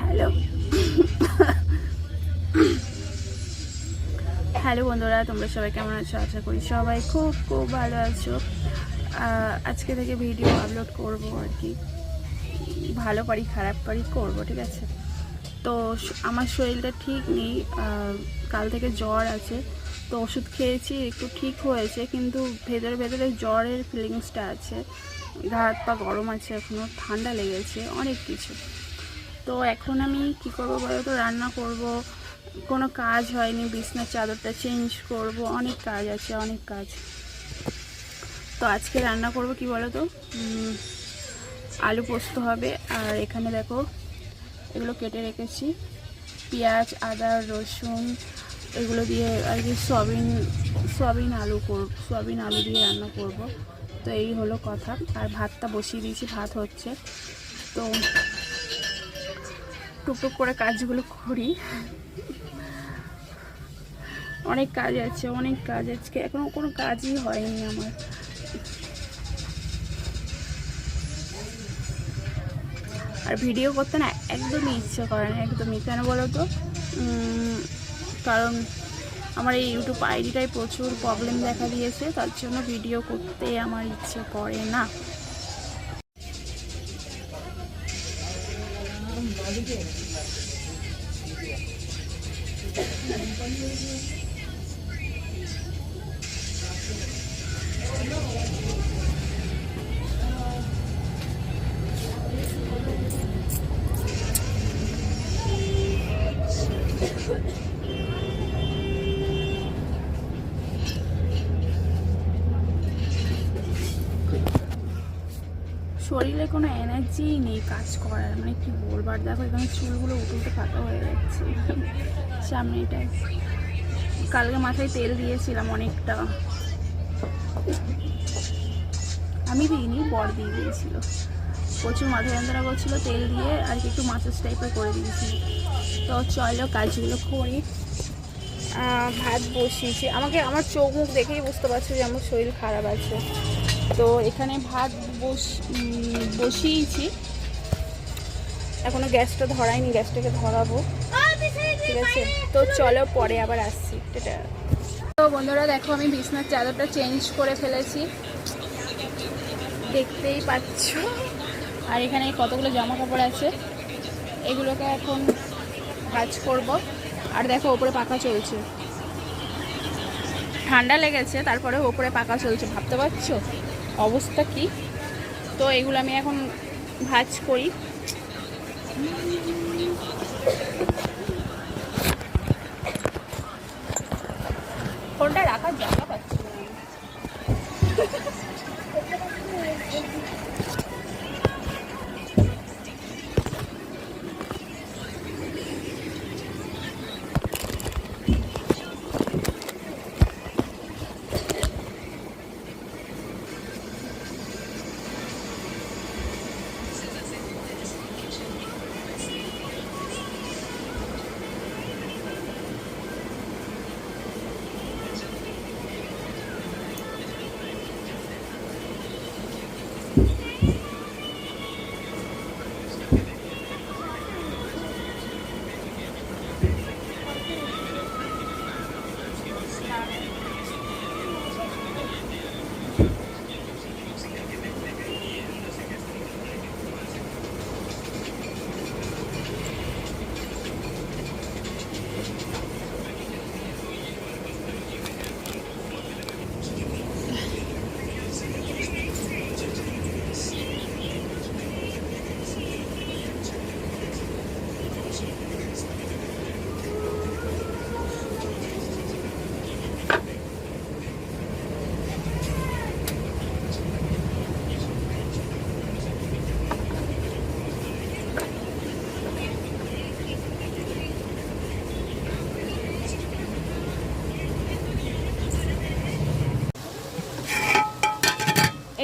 Hello. Hello বন্ধুরা, তোমরা সবাই কেমন আছো? আশা করি সবাই খুব খুব ভালো আছো। আজকে থেকে ভিডিও আপলোড করব আর কি। ভালো পারি, খারাপ পারি করব, ঠিক আছে? তো আমার শরীরটা ঠিক নেই কাল থেকে জ্বর আছে। তো ওষুধ খেয়েছি, একটু ঠিক হয়েছে, কিন্তু ভেতরে ভেতরে জ্বরের ফিলিংসটা আছে। হাত পা গরম আছে এখনও ঠান্ডা লেগেছে, অনেক কিছু। তো এখন আমি কি করব বলো তো? রান্না করব। কোনো কাজ হয়নি, বিছনার চাদরটা চেঞ্জ করব। অনেক কাজ আছে, অনেক কাজ। তো আজকে রান্না করব কি বলো তো? আলু পোস্ত হবে। আর এখানে দেখো, এগুলো কেটে রেখেছি। পেঁয়াজ, আদা, রসুন, এগুলো দিয়ে আর কি সয়াবিন সয়াবিন আলু করব সয়াবিন আলু দিয়ে রান্না করব। তো এই হলো কথা। আর ভাতটা বসিয়ে দিয়েছি, ভাত হচ্ছে। তো টুকটুক করে কাজগুলো করি। অনেক কাজ আছে, অনেক কাজ আজকে। এখনও কোনো কাজই হয়নি আমার। আর ভিডিও করতে না একদমই ইচ্ছে করে না, একদমই। কেন বলো তো? কারণ আমার এই ইউটিউব আইডিটাই প্রচুর প্রবলেম দেখা দিয়েছে, তার জন্য ভিডিও করতে আমার ইচ্ছে করে না। শরীরে কোনো এনার্জিই নেই কাজ করার। মানে কি বলবার দেখো এখানে চুলগুলো উঠে উঠে পাতা হয়ে যাচ্ছে। সামনে এটাই কালকে মাথায় তেল দিয়েছিলাম অনেকটা। আমি দিইনি, বর দিয়ে দিয়েছিল। প্রচুর মাথা যন্ত্রণা করছিল তেল দিয়ে আর কি একটু মাসাজ টাইপের করে দিয়েছি। তো চলো কাজগুলো করি। ভাত বসিয়েছি। আমাকে আমার চোখ মুখ দেখেই বুঝতে পারছ যে আমার শরীর খারাপ আছে। তো এখানে ভাত বস বসিয়েছি। এখনও গ্যাসটা ধরাইনি, গ্যাসটাকে ধরাবো। ঠিক আছে? তো চলো পরে আবার আসছি। তো বন্ধুরা, দেখো আমি বিছনার চাদরটা চেঞ্জ করে ফেলেছি। দেখতেই পাচ্ছ। আর এখানে কতগুলো জামা কাপড় আছে, এগুলোকে এখন কাজ করব। আর দেখো, ওপরে পাখা চলছে। ঠান্ডা লেগেছে তারপরে ওপরে পাকা চলছে। ভাবতে পারছ? অবস্থা কি? তো এগুলো আমি এখন ভাজ করি।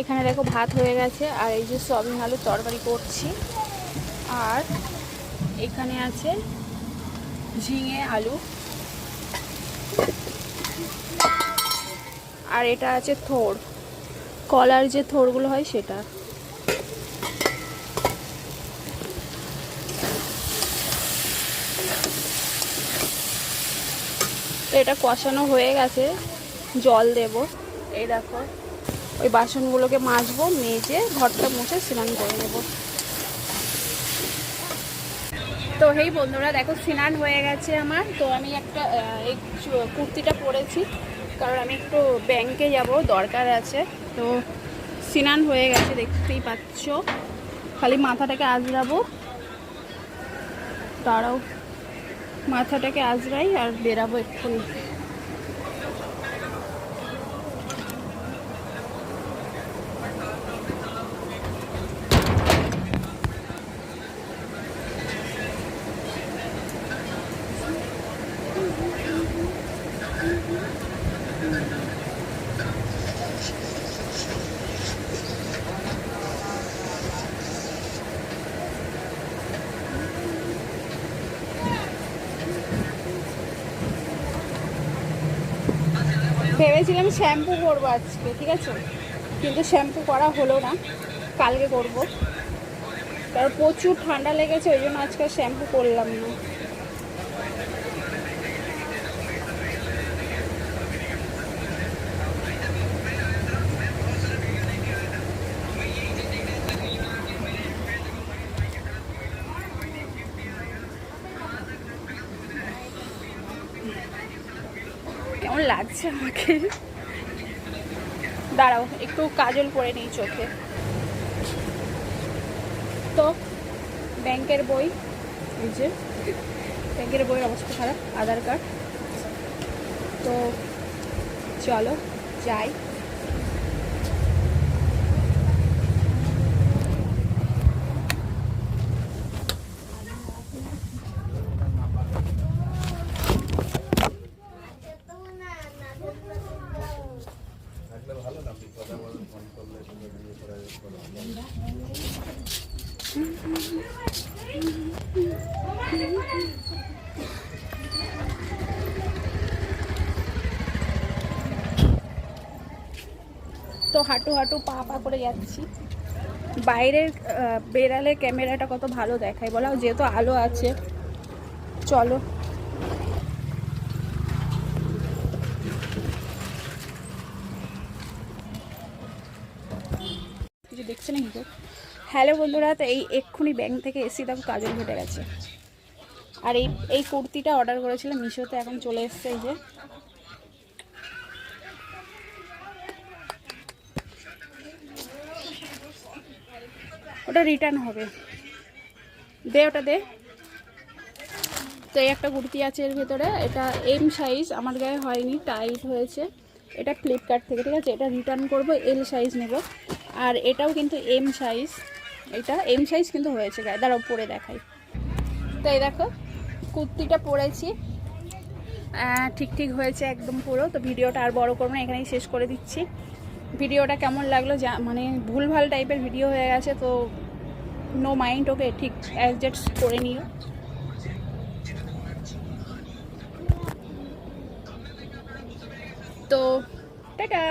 এখানে দেখো ভাত হয়ে গেছে, আর এই যে সবিন আলু তরকারি করছি। আর এখানে আছে ঝিঙে আলু। আর এটা আছে থোর কলার যে থোরগুলো হয় সেটা। তো এটা কষানো হয়ে গেছে, জল দেব। এই দেখো। ওই বাসনগুলোকে মাজবো, মেজে, ঘরটা মুছে স্নান করে নেব। তো হেই বন্ধুরা, দেখো স্নান হয়ে গেছে আমার। তো আমি একটা এই কুর্তিটা পরেছি, কারণ আমি একটু ব্যাংকে যাব, দরকার আছে। তো স্নান হয়ে গেছে, দেখতেই পাচ্ছ। খালি মাথাটাকে আজরাবো দাঁড়াও, মাথাটাকে আজরাই আর বেরাবো এক্ষুনি। ভেবেছিলাম শ্যাম্পু করব আজকে, ঠিক আছে? কিন্তু শ্যাম্পু করা হলো না, কালকে করব। কারণ প্রচুর ঠান্ডা লেগেছে, ওই জন্য আজকে শ্যাম্পু করলাম না। লাগছে আমাকে। দাঁড়াও, একটু কাজল পরে নিই চোখে। তো, ব্যাংকের বই, এই যে, ব্যাংকের বইয়ের অবস্থা খারাপ, আধার কার্ড। তো, চলো, যাই। তো হাঁটু হাঁটু পা পা করে যাচ্ছি। বাইরের বেড়ালে ক্যামেরাটা কত ভালো দেখায় বলো, যেহেতু আলো আছে। চলো। কিছু দেখছে নাকি হ্যালো বন্ধুরা, তো এই এক্ষুনি ব্যাংক থেকে এসি দেখো কাজল ঘটে গেছে। আর এই এই কুর্তিটা অর্ডার করেছিলাম মিশোতে, এখন চলে এসছে এই যে। ওটা রিটার্ন হবে। দে ওটা দে। তো এই একটা কুর্তি আছে এর ভেতরে। এটা এম সাইজ আমার গায়ে হয়নি টাইট হয়েছে। এটা ফ্লিপকার্ট থেকে, ঠিক আছে? এটা রিটার্ন করব এল সাইজ নেব। আর এটাও কিন্তু এম সাইজ এটা এম সাইজ কিন্তু হয়েছে, গায়ে। দাঁড়াও, পরে দেখাই। তো এই দেখো, কুর্তিটা পরেছি। ঠিক ঠিক হয়েছে একদম পুরো। তো ভিডিওটা আর বড় করব না, এখানেই শেষ করে দিচ্ছি। ভিডিওটা কেমন লাগল? যা মানে ভুলভাল টাইপের ভিডিও হয়ে গেছে, তো নো মাইন্ড ওকে ঠিক অ্যাডজাস্ট করে নিও। তো, টাটা!